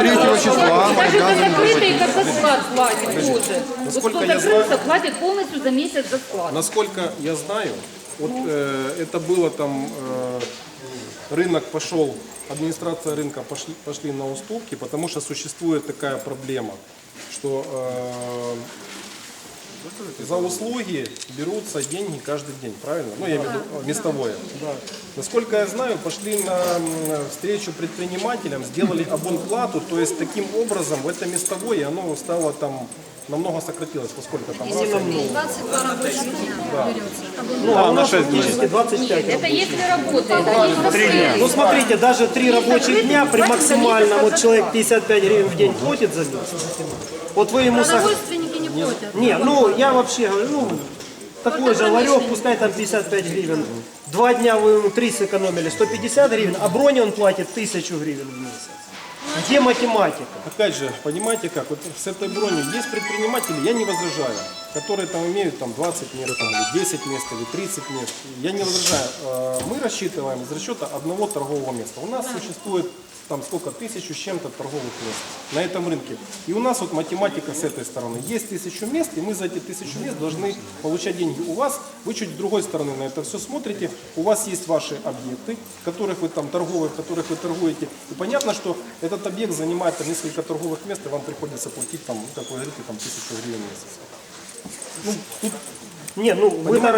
Третьего числа мы Даже за обязаны закрытый как за склад платит тоже. Вот Насколько кто я закрылся, платит полностью за месяц за склад. Насколько я знаю, вот э, это было там, э, рынок пошел, администрация рынка пошли, пошли на уступки, потому что существует такая проблема, что э, за услуги берутся деньги каждый день, правильно? Ну, я имею в виду местовое. Насколько я знаю, пошли на м, встречу предпринимателям, сделали абонплату, то есть таким образом в это местовое оно стало там намного сократилось, поскольку там раз, 22 рабочих дня берется. Ну, а у нас фактически 25 Это если работает, а если стоит. Ну, смотрите, даже три рабочих дня при максимальном, вот человек 55 гривен в день платит за месяц. Вот вы ему... Продовольственники не. Не, ну, я вообще говорю, ну, такой же ларек, пускай там 55 гривен. Два дня вы ему 3 сэкономили, 150 гривен, а броне он платит 1000 гривен в месяц. Где математика? Опять же, понимаете как, вот с этой бронью есть предприниматели, я не возражаю, которые там имеют там 20 мест, там, или 10 мест, или 30 мест. Я не возражаю. Э, Мы рассчитываем из расчета одного торгового места. У нас существует там сколько, тысячу с чем-то торговых мест на этом рынке. И у нас вот математика с этой стороны. Есть тысячу мест, и мы за эти тысячу мест должны получать деньги. У вас, вы чуть с другой стороны на это все смотрите, у вас есть ваши объекты, которых вы там торговые, в которых вы торгуете. И понятно, что этот объект занимает там, несколько торговых мест, и вам приходится платить там, как вы говорите, там тысячу гривен в месяц. Не, ну, вы на